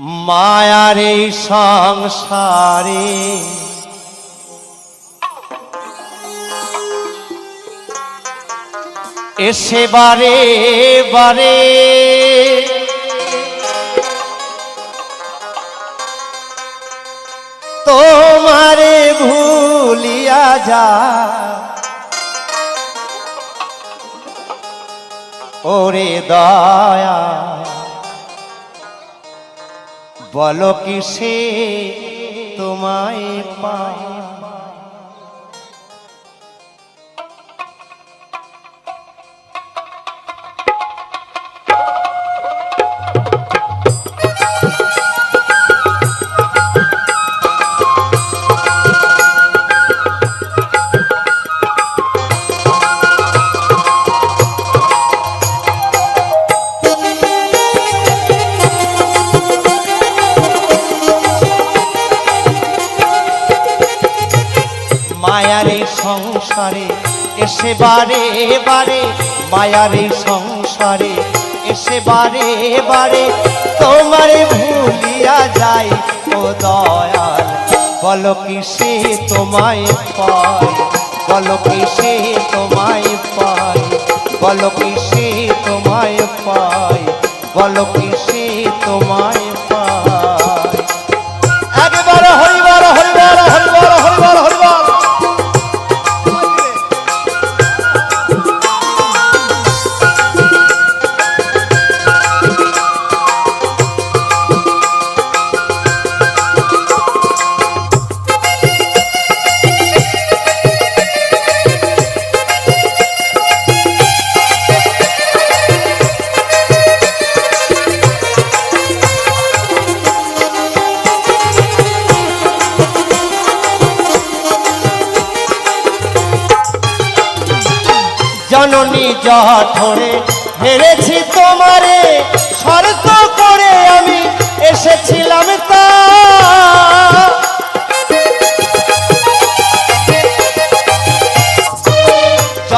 মায়ার সংসারে। এসে বারে বারে তোমারে ভুলিয়া যা। ওরে দয়া বলো কিসে তোমায় পা এসে বারে বারে মায়ার এই সংসারে, এসে বারে বারে তোমারে ভুলিয়া যাই ও দয়াল। বলো কি সে তোমায় পাই বলো কি সে তোমায় পাই বলো কি সে তোমায় পাই বলো কি সে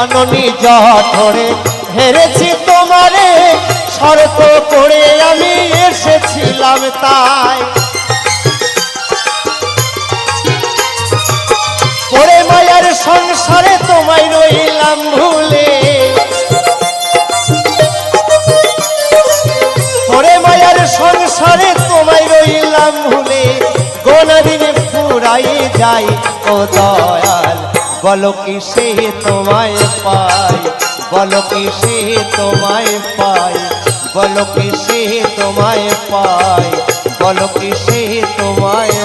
জননী জঠরে হেরেছি তোমারে, শর্ত করে আমি এসেছিলাম তাই। পরে মায়ার সংসারে তোমায় রইলাম ভুলে। পরে মায়ার সংসারে তোমায় রইলাম ভুলে। গোনা ফুরাই যাই, ও দয়াল বলো কিসে তোমায় পাই বলো কিসে তোমায় পাই বলো কিসে তোমায় পাই বলো কিসে তোমায়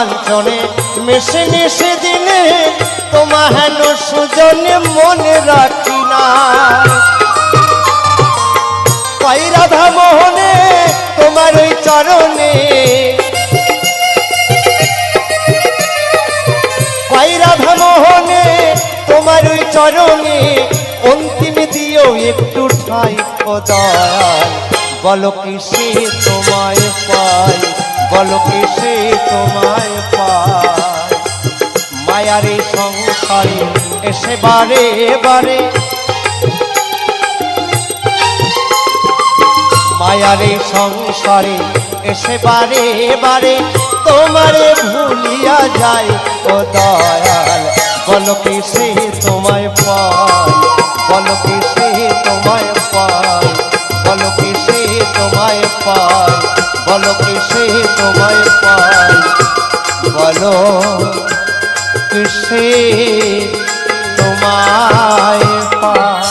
কাঞ্চনে মিশে মিশে দিনে তোমার হেন সুজনে মনে রাখি না। পাই রাধা মোহনে তোমার ওই চরণে পাই রাধা মোহনে তোমার ওই চরণে অন্তিম দিও একটু ঠাই ও দয়াল বলো কি সে তোমায় পাই বলো সে তোমায় পাই মায়ার সংসারে এসে বারে বারে। মায়ারে সংসারে এসে বারে বারে। তোমারে ভুলিয়া যায় ও দয়াল, বলো সে তোমায় পাই বলো সে তোমায় পাই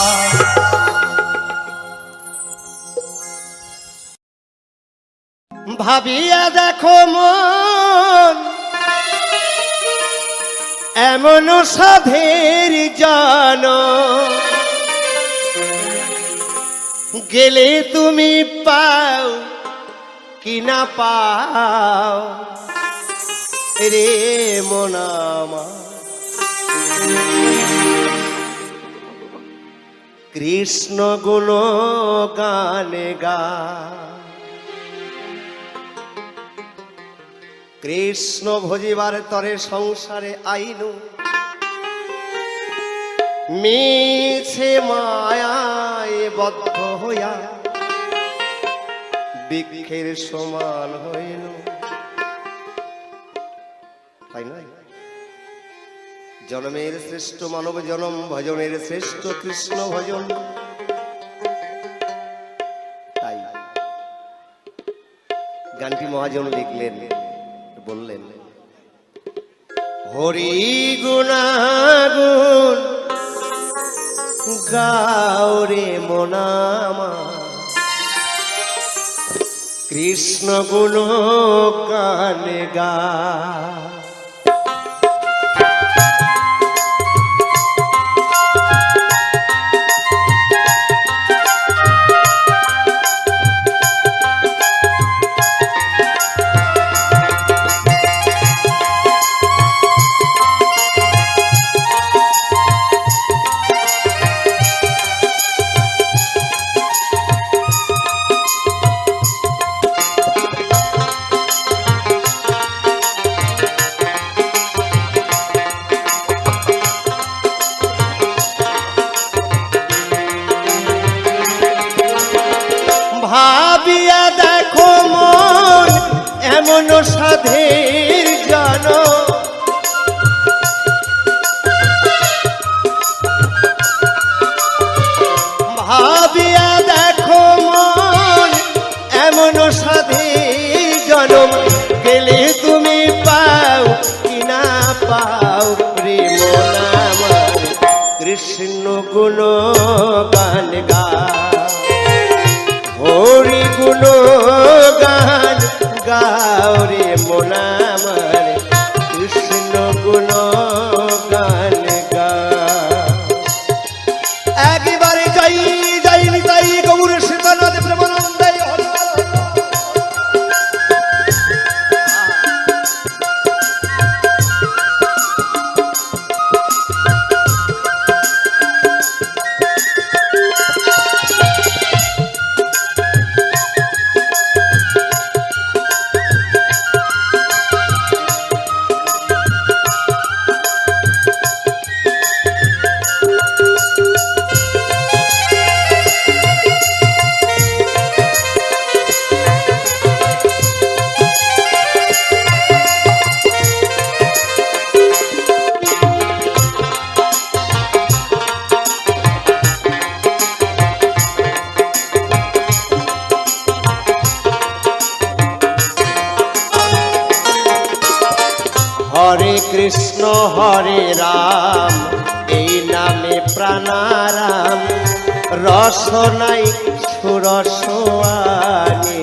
ভাবিয়া দেখো মন, এমন সাধের জান। গেলে তুমি পাও কি না পাও রে মনামা কৃষ্ণ গুণ গানে গা। কৃষ্ণ ভজিবার তরে সংসারে আইনু। মিছে মায়ায় বদ্ধ হইয়া, বৃক্ষের সমান হইল জন্মের শ্রেষ্ঠ মানব জনম ভজনের শ্রেষ্ঠ কৃষ্ণ ভজন। তাই গানটি মহাজন লিখলেন, বললেন, হরি গুণাগুণ গাওরে মনামা কৃষ্ণ গুণ গানে গা রস নাই সুরস আনে।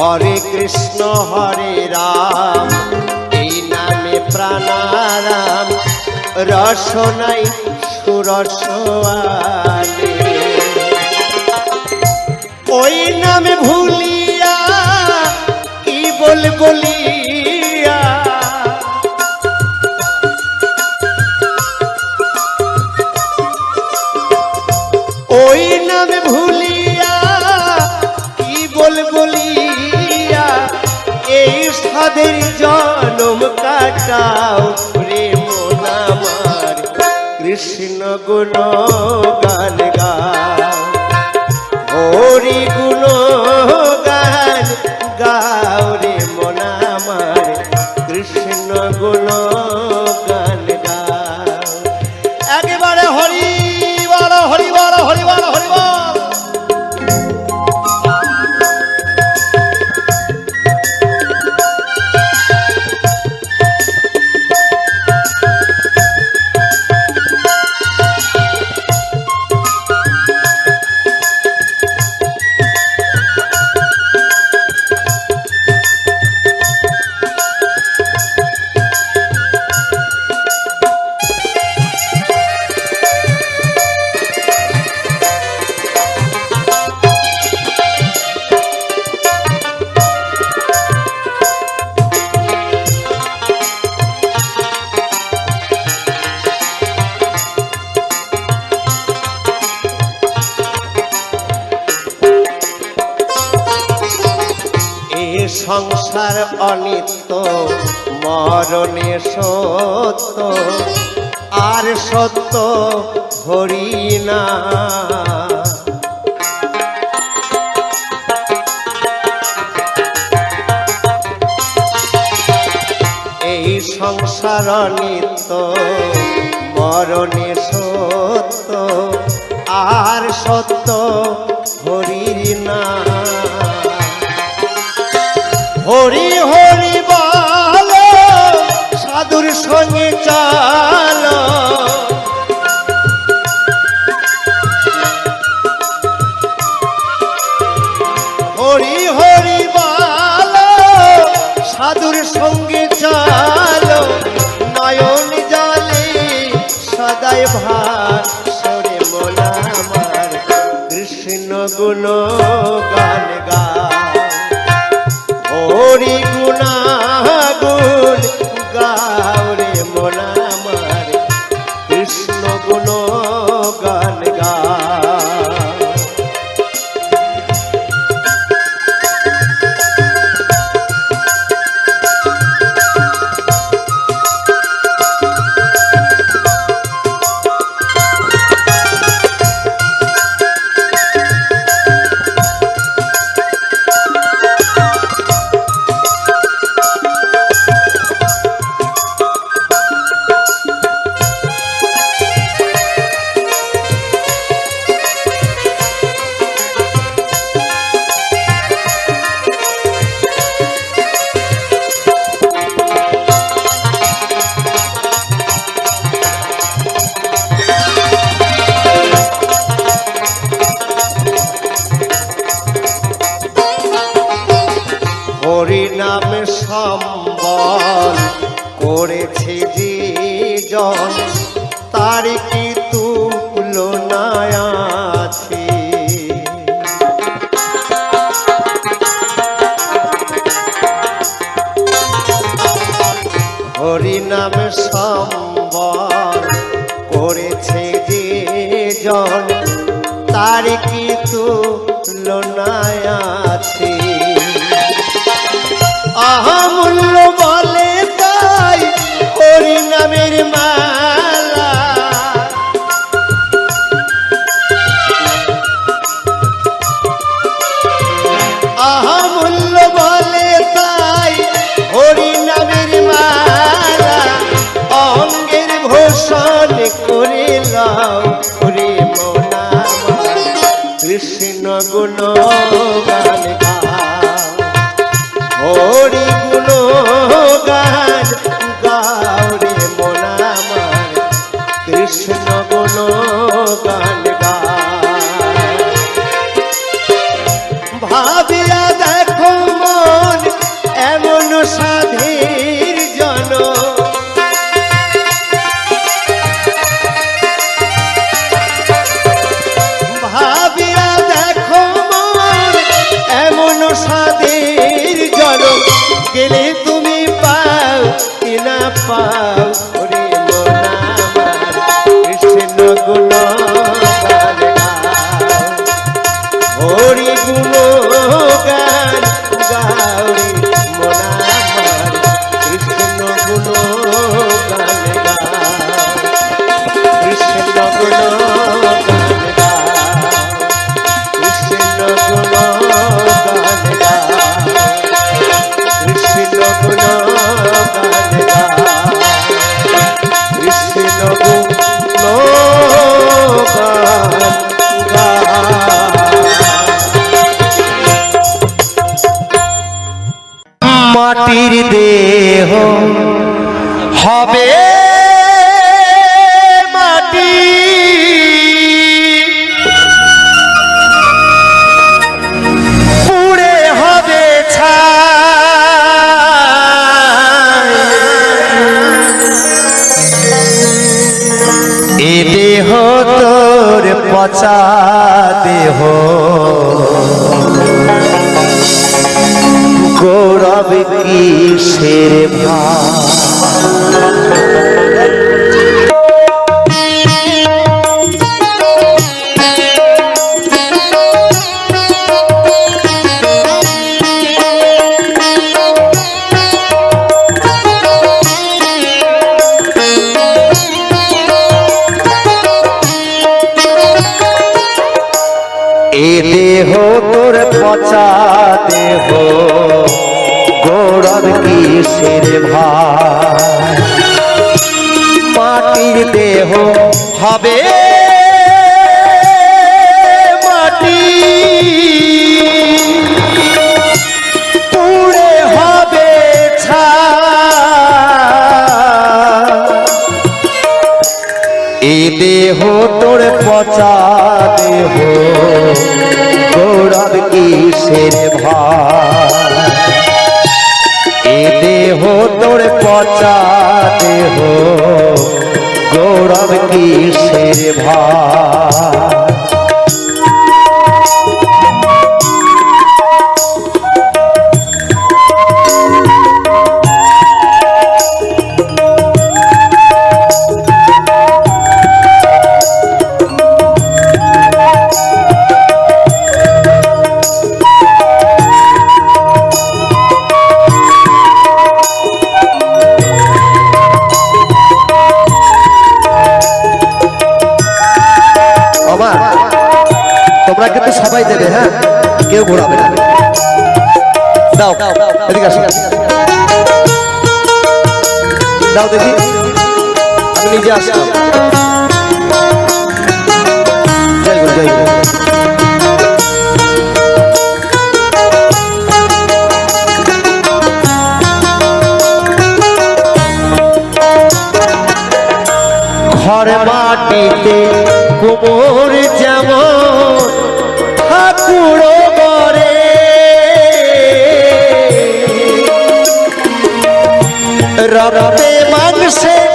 হরে কৃষ্ণ, হরে রাম, এই নামে প্রাণারাম। রস নাই সুরস আনে। গুণ মরণে সত্য, আর সত্য হরি না। এই সংসার নিত্য মরণে সত্য, আর সত্য হরি না। হরি হরি জন তার কি লোনা রবে কিসের ভা পচা দেহ গৌরব কিসের ভাই সবাই দেবে হ্যাঁ? কেউ ঘোরাবে না। দাও এদিকে আসো। দাও দেখি। আমি নিজে আসলাম। জয় গুরু জয় গুরু। ঘর মাটিতে কুমোর রক্তে মাংসে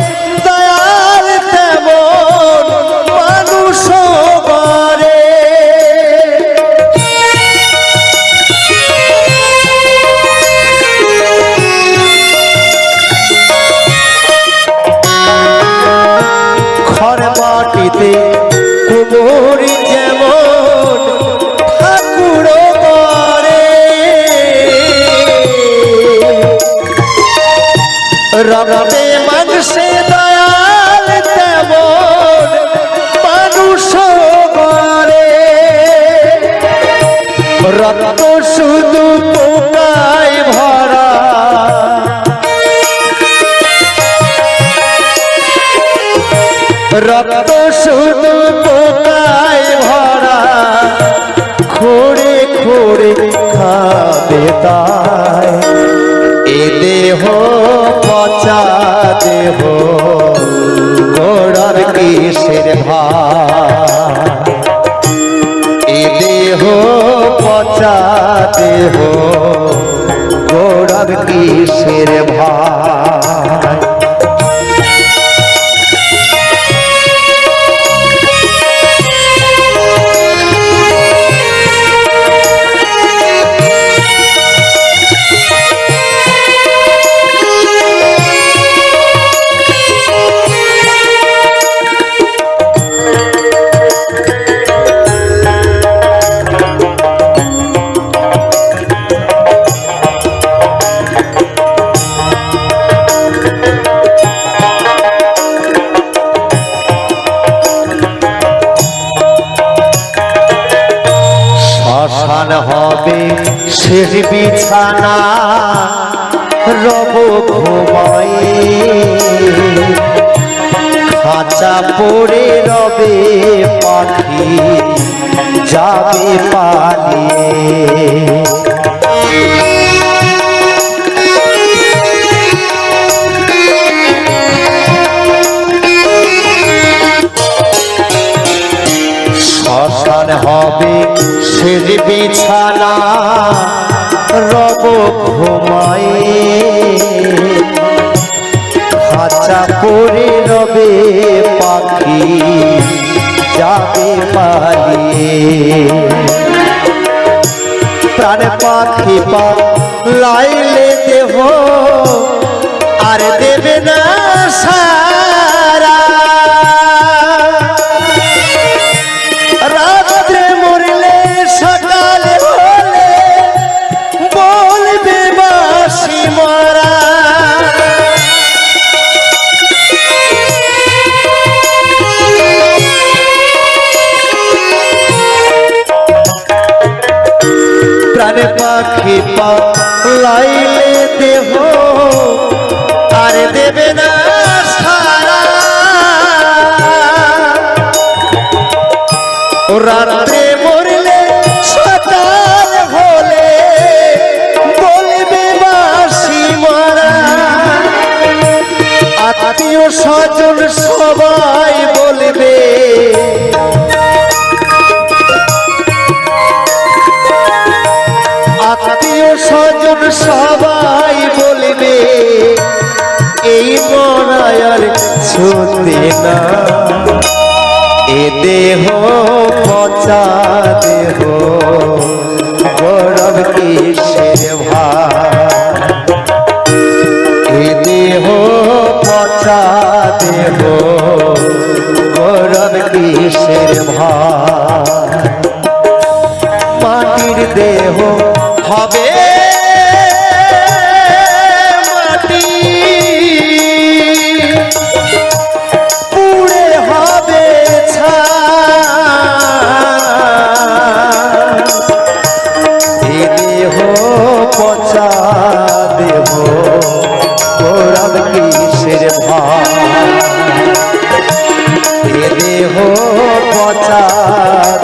রক্ত শুধু পোকায় ভরা। খোড়ে খোড়ে খাবে এ দেহ পচা দেহ, গোড়ার কিসের ভাই এ দেহ পচা দেহ, গোড়ার কিসের ভাই শ্মশান হবে শেষ বিছানা, রব ঘুমায়ে। খাঁচা পরে রবে পাখি, যাবে পালিয়ে। প্রাণ পাখি পা লাইলে দেহ আর দেবে না সারা পাখি পালাইলে দেহ আর দেবে না সারা। রাত্রে মরলে সকাল হলে বলবে বাসি মারা। আত্মীয় স্বজন সবাই ছুতে না। এ দেহ পচা দেহ, গৌরব কিসের এ দেহ পচা দেহ, গৌরব কিসের ভাই মাটির দেহ হবে পচা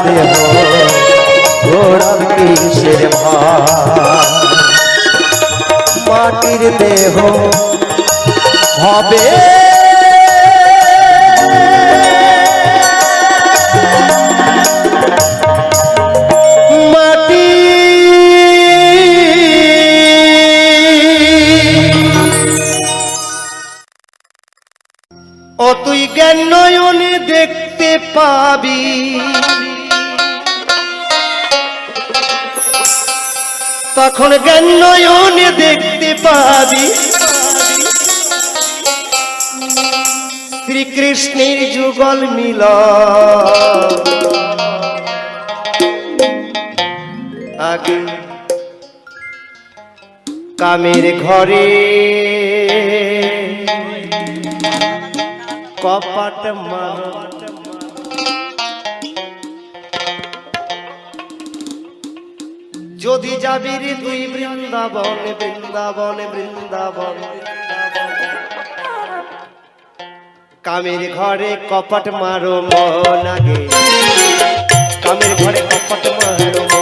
দেহ গৌরব কিসের মাটির দেহ হবে তখন জ্ঞান নয়নে দেখতে পাবি। শ্রীকৃষ্ণের যুগল মিল আগে কামের ঘরে কপাট মার যদি যাবি তুই বৃন্দাবন বৃন্দাবন বৃন্দাবন। কামের ঘরে কপট মারো মন আগে। কামের ঘরে কপট মারো